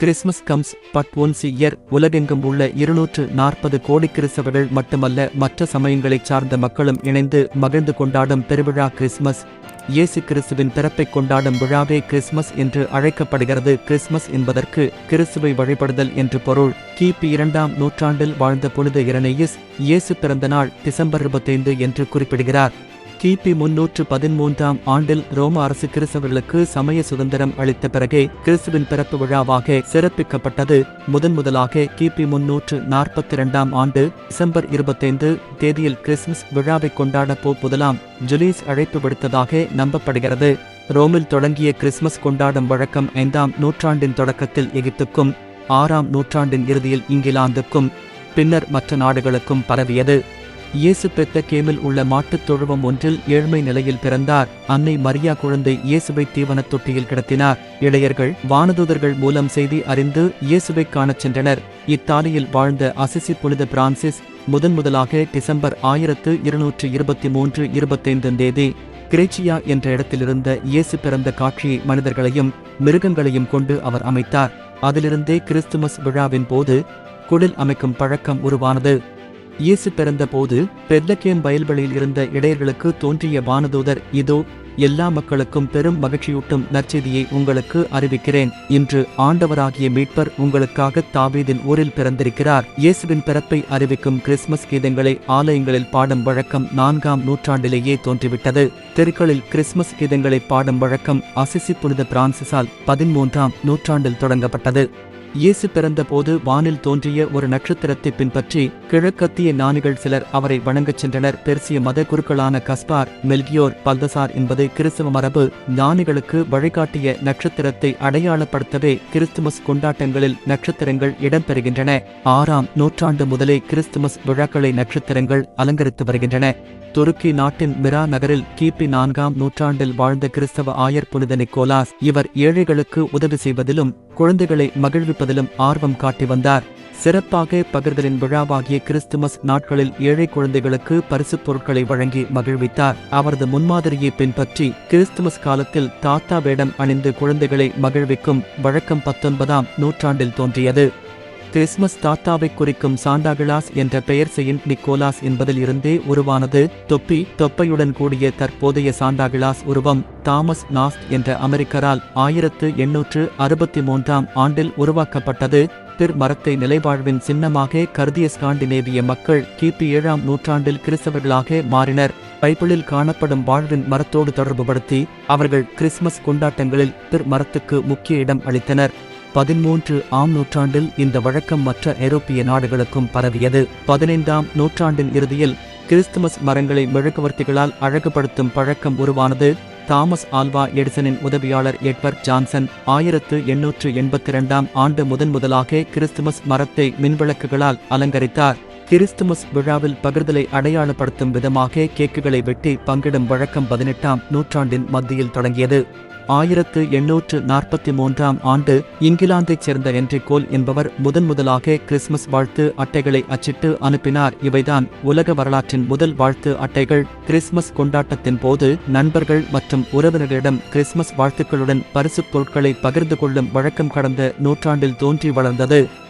Christmas comes but once year. உலகெங்கும் உள்ள இருநூற்று நாற்பது கோடி கிறிஸ்தவர்கள் மட்டுமல்ல மற்ற சமயங்களைச் சார்ந்த மக்களும் இணைந்து மகிழ்ந்து கொண்டாடும் பெருவிழா கிறிஸ்மஸ் இயேசு கிறிஸ்துவின் பிறப்பை கொண்டாடும் விழாவே கிறிஸ்மஸ் என்று அழைக்கப்படுகிறது. கிறிஸ்மஸ் என்பதற்கு கிறிஸ்துவை வழிபடுதல் என்று பொருள். கிபி இரண்டாம் நூற்றாண்டில் வாழ்ந்த புனித இரணையிஸ் இயேசு பிறந்த நாள் டிசம்பர் இருபத்தைந்து என்று குறிப்பிடுகிறார். கிபி முன்னூற்று பதிமூன்றாம் ஆண்டில் ரோம அரசு கிறிஸ்தவர்களுக்கு சமய சுதந்திரம் அளித்த பிறகே கிறிஸ்துவின் பிறப்பு விழாவாக சிறப்பிக்கப்பட்டது. முதன் முதலாக கிபி முன்னூற்று நாற்பத்தி இரண்டாம் ஆண்டு டிசம்பர் இருபத்தைந்து தேதியில் கிறிஸ்துமஸ் விழாவை கொண்டாட போ முதலாம் ஜுலீஸ் அழைப்பு விடுத்ததாக நம்பப்படுகிறது. ரோமில் தொடங்கிய கிறிஸ்துமஸ் கொண்டாடும் வழக்கம் ஐந்தாம் நூற்றாண்டின் தொடக்கத்தில் எகிப்துக்கும் ஆறாம் நூற்றாண்டின் இறுதியில் இங்கிலாந்துக்கும் பின்னர் மற்ற நாடுகளுக்கும் பரவியது. இயேசு பெத்த கேமில் உள்ள மாட்டுத் தொழுவம் ஒன்றில் ஏழ்மை நிலையில் பிறந்தார். அன்னை மரியா குழந்தை இயேசுவை தீவனத் தொட்டியில் கிடத்தினார். இளையர்கள் வானதூதர்கள் மூலம் செய்தி அறிந்து இயேசுவை காணச் சென்றனர். இத்தாலியில் வாழ்ந்த அசிசி புனித பிரான்சிஸ் முதன் முதலாக டிசம்பர் ஆயிரத்து இருநூற்று இருபத்தி மூன்று இருபத்தைந்து தேதி கிரேச்சியா என்ற இடத்திலிருந்த இயேசு பிறந்த காட்சியை மனிதர்களையும் மிருகங்களையும் கொண்டு அவர் அமைத்தார். அதிலிருந்தே கிறிஸ்துமஸ் விழாவின் போது குடில் அமைக்கும் பழக்கம் உருவானது. இயேசு பிறந்த போது பெர்லகேம் வயல்வெளியில் இருந்த இடையர்களுக்கு தோன்றிய வானதூதர் இதோ எல்லா மக்களுக்கும் பெரும் மகிழ்ச்சியூட்டும் நற்செய்தியை உங்களுக்கு அறிவிக்கிறேன். இன்று ஆண்டவராகிய மீட்பர் உங்களுக்காக தாவீதின் ஊரில் பிறந்திருக்கிறார். இயேசுவின் பிறப்பை அறிவிக்கும் கிறிஸ்துமஸ் கீதங்களை ஆலயங்களில் பாடும் வழக்கம் நான்காம் நூற்றாண்டிலேயே தோன்றிவிட்டது. தெருக்களில் கிறிஸ்துமஸ் கீதங்களை பாடும் வழக்கம் அசிசி புனித பிரான்சிஸால் பதிமூன்றாம் நூற்றாண்டில் தொடங்கப்பட்டது. இயேசு பிறந்தபோது வானில் தோன்றிய ஒரு நட்சத்திரத்தை பின்பற்றி கிழக்கத்திய ஞானிகள் சிலர் அவரை வணங்கச் சென்றனர். பெர்சிய மத குருக்களான கஸ்பார் மெல்கியோர் பல்தசார் என்பது கிறிஸ்தவ மரபு. ஞானிகளுக்கு வழிகாட்டிய நட்சத்திரத்தை அடையாளப்படுத்தவே கிறிஸ்துமஸ் கொண்டாட்டங்களில் நட்சத்திரங்கள் இடம்பெறுகின்றன. ஆறாம் நூற்றாண்டு முதலே கிறிஸ்துமஸ் விழாக்களை நட்சத்திரங்கள் அலங்கரித்து வருகின்றன. துருக்கி நாட்டின் மிரா நகரில் கிபி நான்காம் நூற்றாண்டில் வாழ்ந்த கிறிஸ்தவ ஆயர் புனித நிக்கோலாஸ் இவர் ஏழைகளுக்கு உதவி செய்வதிலும் குழந்தைகளை மகிழ்விப்பதிலும் ஆர்வம் காட்டி வந்தார். சிறப்பாக பகிர்தலின் விழாவாகிய கிறிஸ்துமஸ் நாட்களில் ஏழை குழந்தைகளுக்கு பரிசுப் பொருட்களை வழங்கி மகிழ்வித்தார். அவரது முன்மாதிரியை பின்பற்றி கிறிஸ்துமஸ் காலத்தில் தாத்தா வேடம் அணிந்து குழந்தைகளை மகிழ்விக்கும் வழக்கம் பத்தொன்பதாம் நூற்றாண்டில் தோன்றியது. கிறிஸ்மஸ் தாத்தாவை குறிக்கும் சாண்டாகிளாஸ் என்ற பெயர் செயின்ட் நிக்கோலாஸ் என்பதில் இருந்தே உருவானது. தொப்பி தொப்பையுடன் கூடிய தற்போதைய சாண்டாகிளாஸ் உருவம் தாமஸ் நாஸ்ட் என்ற அமெரிக்கரால் ஆயிரத்து எண்ணூற்று அறுபத்தி மூன்றாம் ஆண்டில் உருவாக்கப்பட்டது. பிர் மரத்தை நிலைவாழ்வின் சின்னமாக கருதிய ஸ்காண்டினேவிய மக்கள் கிபி ஏழாம் நூற்றாண்டில் கிறிஸ்தவர்களாக மாறினர். பைபிளில் காணப்படும் வாழ்வின் மரத்தோடு தொடர்புபடுத்தி அவர்கள் கிறிஸ்துமஸ் கொண்டாட்டங்களில் பிர் மரத்துக்கு முக்கிய இடம் அளித்தனர். பதிமூன்று ஆம் நூற்றாண்டில் இந்த வழக்கம் மற்ற ஐரோப்பிய நாடுகளுக்கும் பரவியது. பதினைந்தாம் நூற்றாண்டின் இறுதியில் கிறிஸ்துமஸ் மரங்களை மெழுகுவர்த்திகளால் அழகுபடுத்தும் பழக்கம் உருவானது. தாமஸ் ஆல்வா எடிசனின் உதவியாளர் எட்வர்ட் ஜான்சன் ஆயிரத்து எண்ணூற்று எண்பத்தி இரண்டாம் ஆண்டு முதன் முதலாக கிறிஸ்துமஸ் மரத்தை மின்விளக்குகளால் அலங்கரித்தார். கிறிஸ்துமஸ் விழாவில் பகிர்தலை அடையாளப்படுத்தும் விதமாக கேக்குகளை வெட்டி பங்கிடும் வழக்கம் பதினெட்டாம் நூற்றாண்டின் மத்தியில் தொடங்கியது. ஆயிரத்து எண்ணூற்று நாற்பத்தி மூன்றாம் ஆண்டு இங்கிலாந்தைச் சேர்ந்த என்ரிகோல் என்பவர் முதன் முதலாக கிறிஸ்துமஸ் வாழ்த்து அட்டைகளை அச்சிட்டு அனுப்பினார். இவைதான் உலக வரலாற்றின் முதல் வாழ்த்து அட்டைகள். கிறிஸ்துமஸ் கொண்டாட்டத்தின் போது நண்பர்கள் மற்றும் உறவினர்களிடம் கிறிஸ்துமஸ் வாழ்த்துக்களுடன் பரிசுப் பொருட்களை பகிர்ந்து கொள்ளும் வழக்கம் கடந்த நூற்றாண்டில் தோன்றி வளர்ந்தது.